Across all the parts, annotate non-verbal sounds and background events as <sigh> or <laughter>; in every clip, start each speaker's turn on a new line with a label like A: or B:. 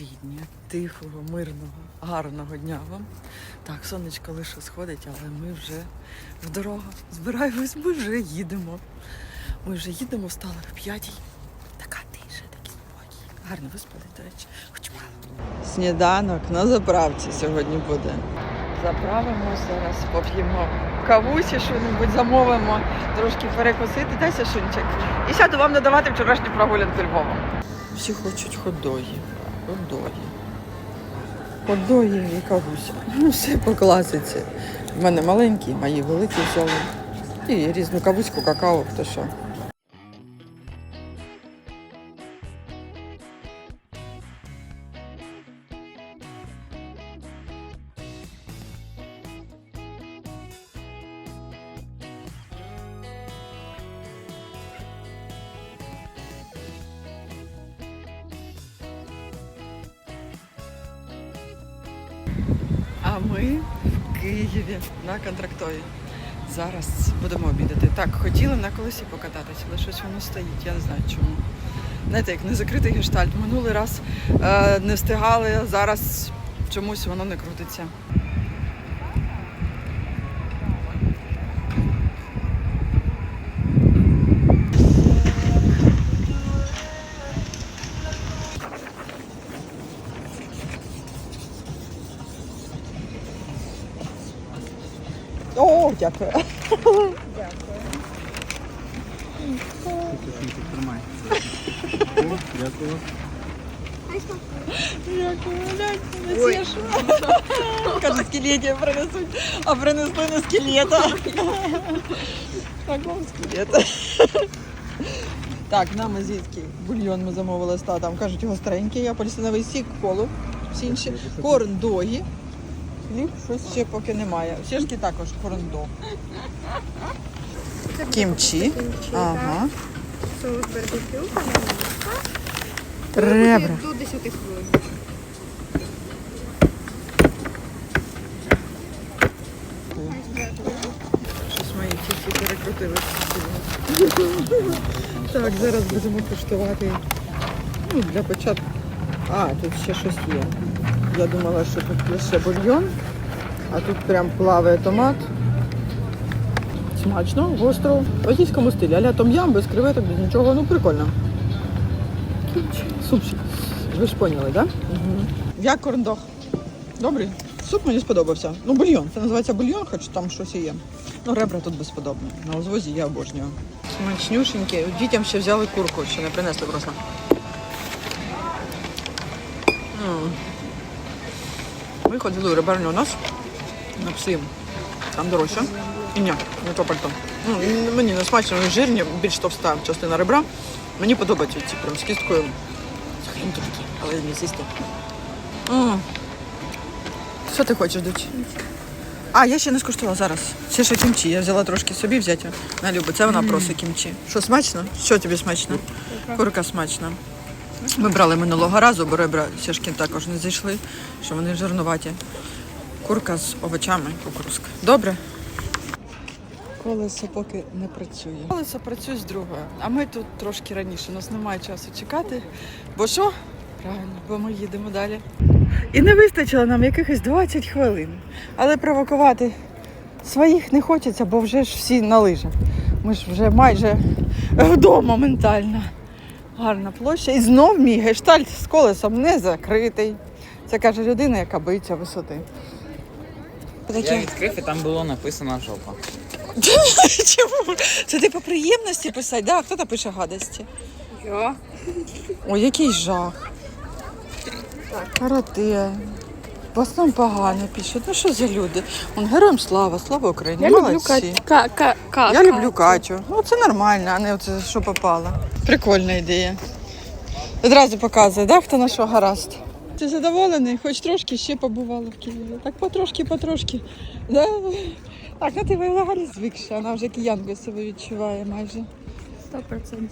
A: рідні, тихого, мирного, гарного дня вам. Так, сонечко лише сходить, але ми вже в дорогу. Збираємось, ми вже їдемо. Ми вже їдемо, встали в п'ятій. Така тиша, такий спокій. Гарно виспали, до речі, хоч мало. Сніданок на заправці сьогодні буде. Заправимось зараз, поп'ємо кавусі, що-небудь замовимо, трошки перекусити, дай Сашунчик. І сяду вам надавати вчорашні прогулянки Львовом. Всі хочуть ходої. Ходої. Ходої і кавуся. Ну, все по класиці. В мене маленькі, мої великі взяли. І різну кавуську, какао, хто що. А ми в Києві на контрактові. Зараз будемо обідати. Так, хотіли на колесі покататися, але щось воно стоїть, я не знаю чому. Знаєте, як не закритий гештальт. Минулий раз е, не встигали, зараз чомусь воно не крутиться. О, дякую.
B: Дякую.
A: Дякую, не тішу. Каже, скелетів принесуть, а принесли не скелета. Так вам скелета. Так, нам звідки бульйон ми замовили з татом. Кажуть, гостренький, апельсиновий сік, колу, всі інші. Корн догі. Хліб щось ще поки немає. Сішки також корн-дог. Кімчі. Ага.
C: Соус барбекю.
A: Ребра.
C: До 10 хвилин.
A: Щось мої тільки перекрутилися. Так, зараз будемо куштувати. Ну, для початку. А, тут ще щось є. Я думала, що тут лише бульйон, а тут прям плаває томат. Смачно, гостро, в азійському стилі. Аля том-ям, без креветок, без нічого. Ну, прикольно. Супчик. Ви ж поняли, так? Да? Угу. Як корндог. Добрий. Суп мені сподобався. Ну, бульйон. Це називається бульйон, хоч там щось і є. Ну, ребра тут безподобні. На узвозі я обожнюю. Смачнюшенькі. Дітям ще взяли курку, ще не принесли просто. М. ходили у реберню у нас на пси. Там дорожче. І ні, не то пальто. Ну, мені не смачно, вони жирні, більш товста частина ребра. Мені подобаються ці прям з кісткою. Хрінки такі, але не з'їсти. Що ти хочеш, дочь? А, я ще не скуштувала зараз. Ще ще кімчі. Я взяла трошки собі взяти. На любу. Це вона просить кімчі. Що смачно? Що тобі смачно? Курка смачна. Ми брали минулого разу, бо ребра сішки також не зайшли, що вони жирнуваті. Курка з овочами, кукурузка. Добре? Колесо поки не працює. Колесо працює з другою, а ми тут трошки раніше. У нас немає часу чекати. Бо що? Правильно, бо ми їдемо далі. І не вистачило нам якихось 20 хвилин. Але провокувати своїх не хочеться, бо вже ж всі на лижах. Ми ж вже майже вдома ментально. Гарна площа. І знов мій гештальт з колесом не закритий. Це каже людина, яка боїться висоти.
B: Я відкрив і там було написано жопа. <laughs>
A: Чому? Це ти по приємності писати, да? Хто там пише гадості?
C: Я.
A: Ой, який жах. Карате. В основному погано пишуть. Ну що за люди? Он героям слава, слава Україні.
C: Я люблю
A: Молодці.
C: Катю. Ка, ка, ка,
A: Я люблю Катю. Ну це нормально, а не оце, що попало. Прикольна ідея. Одразу показує, да, хто на що гаразд. Ти задоволений? Хоч трошки ще побувала в Києві. Так потрошки, потрошки. Да? Так, ну ти взагалі звикша, вона вже киянкою себе відчуває майже.
C: 100%.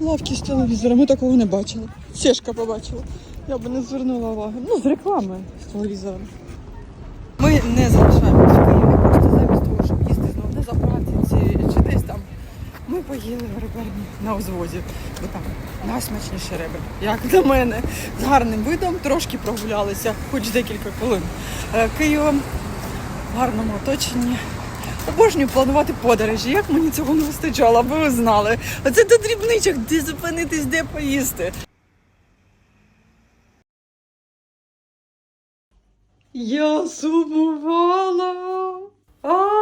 A: Лавки з телевізором, ми такого не бачили. Сєшка побачила. Я би не звернула уваги. Ну, з реклами з телевізором. Ми не залишаємося в Києві, просто замість того, щоб їсти знову на заправці чи, чи десь там. Ми поїли в реберні на узвозі. Бо там Найсмачніші риби. Як на мене, з гарним видом, трошки прогулялися, хоч декілька хвилин е, Києвом, в гарному оточенні. Обожнюю планувати подорожі. Як мені цього не вистачало, аби ви знали. Оце до дрібничок, де зупинитись, де поїсти. Я сумувала. А,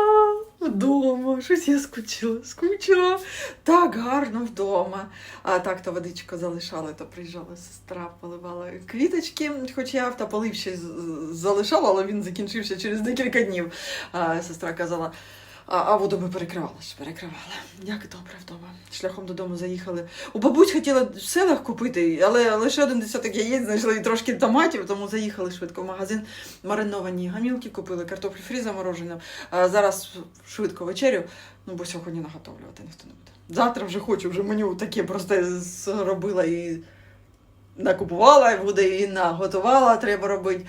A: вдома. Щось я скучила. Скучила. Так гарно вдома. А так то водичку залишали, то приїжджала сестра, поливала квіточки, хоч я автополив ще залишала, але він закінчився через декілька днів. А, сестра казала. А, а воду ми перекривали ж, перекривали. Як добре вдома. Шляхом додому заїхали. У бабусь хотіла в селах купити, але лише один десяток яєць знайшли і трошки томатів, тому заїхали швидко в магазин. Мариновані гамілки купили, картоплю фрі заморожену. А зараз швидко вечерю, ну бо сьогодні наготовлювати ніхто не буде. Завтра вже хочу, вже меню таке просто зробила і накупувала, і буде і наготувала, треба робити.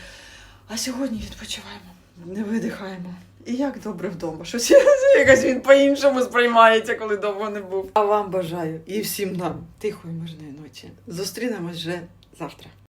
A: А сьогодні відпочиваємо, не видихаємо. І як добре вдома. Щось якось він по-іншому сприймається, коли довго не був. А вам бажаю і всім нам тихої мирної ночі. Зустрінемось вже завтра.